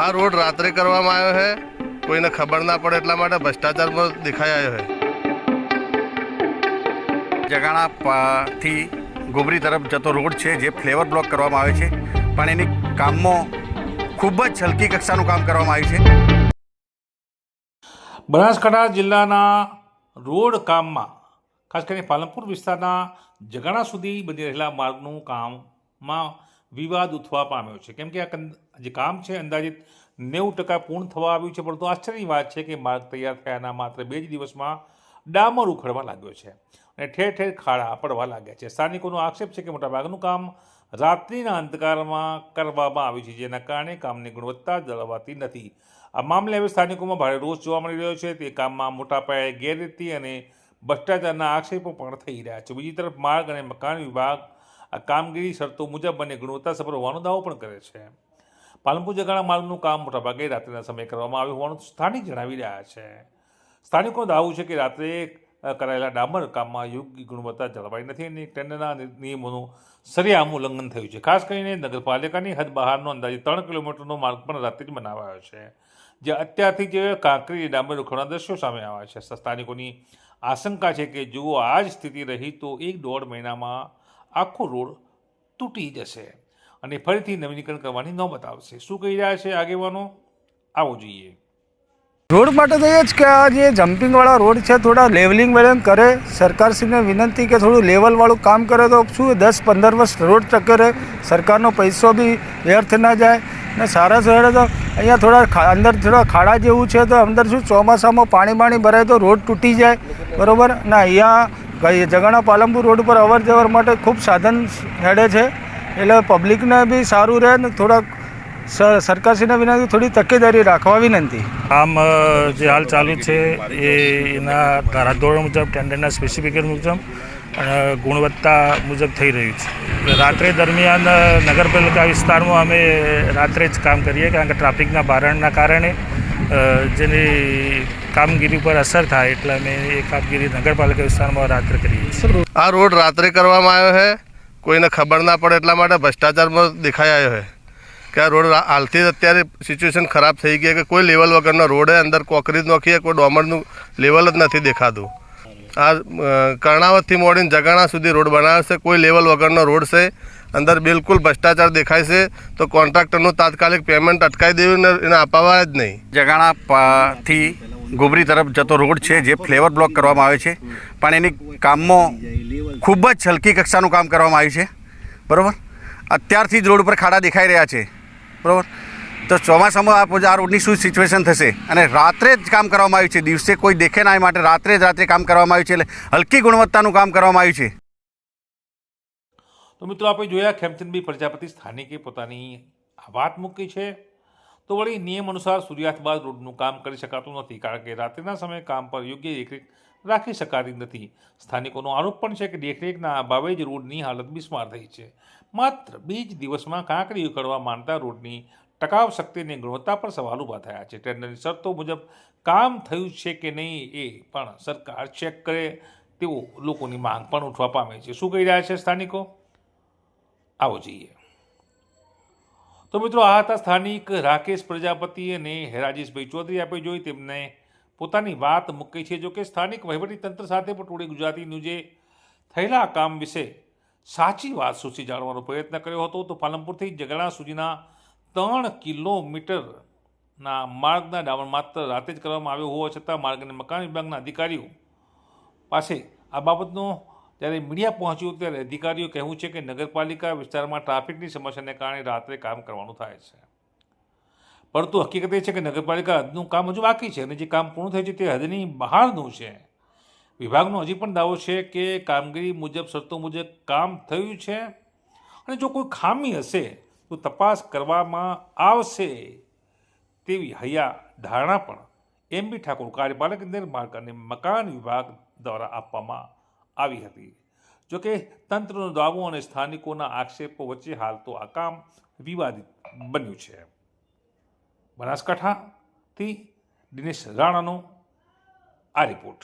આ રોડ રાત્રે કરવામાં આવ્યો છે. કોઈને ખબર ના પડે એટલા માટે ભ્રષ્ટાચારમાં દેખાઈ આવ્યો છે. જગાણા પા- થી ગોબરી તરફ જતો રોડ છે જે ફ્લેવર બ્લોક કરવામાં આવે છે. પણ એની કામમાં ખૂબ જ હલકી કક્ષાનું કામ કરવામાં આવ્યું છે. બનાસકાંઠા જિલ્લાના રોડ કામમાં ખાસ કરીને પાલનપુર વિસ્તારના જગાણા સુધી બની રહેલા માર્ગનું કામમાં વિવાદ ઉઠવા પામ્યો છે. કેમ કે આ જે કામ છે અંદાજિત નેવું ટકા પૂર્ણ થવા આવ્યું છે, પરંતુ આશ્ચર્યની વાત છે કે માર્ગ તૈયાર થયાના માત્ર બે જ દિવસમાં ડામર ઉખડવા લાગ્યો છે અને ઠેર ઠેર ખાડા પડવા લાગ્યા છે. સ્થાનિકોનો આક્ષેપ છે કે મોટાભાગનું કામ રાત્રિના અંધકારમાં કરવામાં આવ્યું છે, જેના કારણે કામની ગુણવત્તા જળવાતી નથી. આ મામલે હવે સ્થાનિકોમાં ભારે રોષ જોવા મળી રહ્યો છે. તે કામમાં મોટા પાયે ગેરરીતિ અને ભ્રષ્ટાચારના આક્ષેપો પણ થઈ રહ્યા છે. બીજી તરફ માર્ગ અને મકાન વિભાગ આ કામગીરી શરતો મુજબ અને ગુણવત્તાસભર હોવાનો દાવો પણ કરે છે. પાલનપુર જગાણા માર્ગનું કામ મોટાભાગે રાત્રિના સમયે કરવામાં આવ્યું હોવાનું સ્થાનિક જણાવી રહ્યા છે. સ્થાનિકો દાવું છે કે રાત્રે કરાયેલા ડામર કામમાં યોગ્ય ગુણવત્તા જળવાઈ નથી અને ટેન્ડરના નિયમોનું સરિયામ ઉલ્લંઘન થયું છે. ખાસ કરીને નગરપાલિકાની હદ બહારનો અંદાજે ત્રણ કિલોમીટરનો માર્ગ પણ રાત્રે જ બનાવાયો છે, જે અત્યારથી જે કાંકરી ડામર ઉખડવાના દ્રશ્યો સામે આવ્યા છે. સ્થાનિકોની આશંકા છે કે જો આ જ સ્થિતિ રહી તો એક દોઢ મહિનામાં આખો રોડ તૂટી જશે અને ફરીથી નવીનીકરણ કરવાની નોબત આવશે. શું કહી રહ્યા છે આગેવાનો? આવો જોઈએ. રોડ માટે તો એ જ કે આ જે જમ્પિંગવાળા રોડ છે, થોડા લેવલિંગ વેલિંગ કરે. સરકારશ્રીને વિનંતી કે થોડું લેવલવાળું કામ કરે તો શું દસ પંદર વર્ષ રોડ ટકે સરકારનો પૈસો બી વ્યર્થ ના જાય. ને સારા શહેરે તો અહીંયા થોડા અંદર થોડા ખાડા જેવું છે તો અંદર શું ચોમાસામાં પાણી બાણી ભરાય તો રોડ તૂટી જાય. બરાબર? ને અહીંયા ગઈ- જગાણા પાલનપુર રોડ પર અવર જવર માટે ખૂબ સાધન હેડે છે. એટલે પબ્લિકને બી સારું રહે ને થોડાક સરકારશ્રીને વિનંતી થોડી તકેદારી રાખવા વિનંતી. આમ જે હાલ ચાલુ છે એ એના ધારાધોરણ મુજબ, ટેન્ડરના સ્પેસિફિકેશન મુજબ અને ગુણવત્તા મુજબ થઈ રહ્યું છે. રાત્રે દરમિયાન નગરપાલિકા વિસ્તારમાં અમે રાત્રે જ કામ કરીએ, કારણ કે ટ્રાફિકના ભારણના કારણે જેની કામગીરી પર અસર થાય એટલે અમે એ કામગીરી નગરપાલિકા વિસ્તારમાં રાત્રે કરીએ છીએ. આ રોડ રાત્રે કરવામાં આવ્યો છે? કોઈને ખબર ના પડે એટલા માટે ભ્રષ્ટાચારમાં દેખાઈ આવ્યો છે. કે આ રોડ હાલથી જ અત્યારે સિચ્યુએશન ખરાબ થઈ ગઈ કે કોઈ લેવલ વગરનો રોડ છે અંદર કોકરીજ નોખીએ કોઈ ડોમરનું લેવલ જ નથી દેખાતું. આ કર્ણાવતથી મોડીને જગાણા સુધી રોડ બનાવ્યો છે કોઈ લેવલ વગરનો રોડ છે અંદર બિલકુલ ભ્રષ્ટાચાર દેખાય છે તો કોન્ટ્રાક્ટરનું તાત્કાલિક પેમેન્ટ અટકાવી દેવું ને એને અપાવવા જ નહીં. જગાણાથી ગોબરી તરફ જતો રોડ છે જે ફ્લેવર બ્લોક કરવામાં આવે છે. પણ એની કામમાં ખૂબ જ હલકી કક્ષાનું કામ કરવામાં આવ્યું છે. બરાબર? અત્યારથી જ રોડ ઉપર ખાડા દેખાઈ રહ્યા છે. બરાબર? તો ચોમાસામાં આ આ રોડની શું સિચ્યુએશન થશે? અને રાત્રે જ કામ કરવામાં આવ્યું છે. દિવસે કોઈ દેખે ના એ માટે રાત્રે જ રાત્રે કામ કરવામાં આવ્યું છે. એટલે હલકી ગુણવત્તાનું કામ કરવામાં આવ્યું છે. તો મિત્રો આપણે જોયા? ખેમચંદભાઈ પ્રજાપતિ સ્થાનિકે પોતાની વાત મૂકી છે. તો વળી નિયમ અનુસાર સૂર્યાસ્ત બાદ રોડનું કામ કરી શકાતું નથી, કારણ કે રાત્રિના સમયે કામ પર યોગ્ય દેખરેખ રાખી શકાતી નથી. સ્થાનિકોનો આરોપ પણ છે કે દેખરેખના અભાવે જ રોડની હાલત બિસ્માર થઈ છે. માત્ર બે જ દિવસમાં કાંકરી ઉકળવા માંડતા રોડની ટકાવ શક્તિની ગુણવત્તા પર સવાલ ઊભા થયા છે. ટેન્ડરની શરતો મુજબ કામ થયું છે કે નહીં એ પણ સરકાર ચેક કરે તેવો લોકોની માંગ પણ ઉઠવા પામે છે. શું કહી રહ્યા છે સ્થાનિકો? આવો જઈએ. તો મિત્રો, આ હતા સ્થાનિક રાકેશ પ્રજાપતિ અને હેરાજીશભાઈ ચૌધરી આપણે જોઈ તેમને પોતાની વાત મૂકી છે. જો કે સ્થાનિક વહીવટીતંત્ર સાથે પણ થોડી ગુજરાતીનું જે થયેલા કામ વિશે સાચી વાત સુધી જાણવાનો પ્રયત્ન કર્યો હતો. તો પાલનપુરથી જગણા સુધીના ત્રણ કિલોમીટરના માર્ગના ડામણ માત્ર રાતે જ કરવામાં આવ્યો હોવા છતાં માર્ગ અને મકાન વિભાગના અધિકારીઓ પાસે આ બાબતનો જ્યારે મીડિયા પહોંચ્યું ત્યારે અધિકારીઓ કહેવું છે કે નગરપાલિકા વિસ્તારમાં ટ્રાફિકની સમસ્યાને કારણે રાત્રે કામ કરવાનું થાય છે. પરંતુ હકીકત એ છે કે નગરપાલિકા હદનું કામ હજુ બાકી છે અને જે કામ પૂર્ણ થયું છે તે હદની બહારનું છે. વિભાગનો હજી પણ દાવો છે કે કામગીરી મુજબ, શરતો મુજબ કામ થયું છે અને જો કોઈ ખામી હશે તો તપાસ કરવામાં આવશે તેવી હૈયા ધારણા પણ એમ બી ઠાકોર, કાર્યપાલક નિર્માણ અને મકાન વિભાગ દ્વારા આપવામાં આવી હતી. જોકે તંત્રનો દાવો અને સ્થાનિકોના આક્ષેપો વચ્ચે હાલ તો આ કામ વિવાદિત બન્યું છે. બનાસકાંઠાથી દિનેશ રાણાનો આ રિપોર્ટ.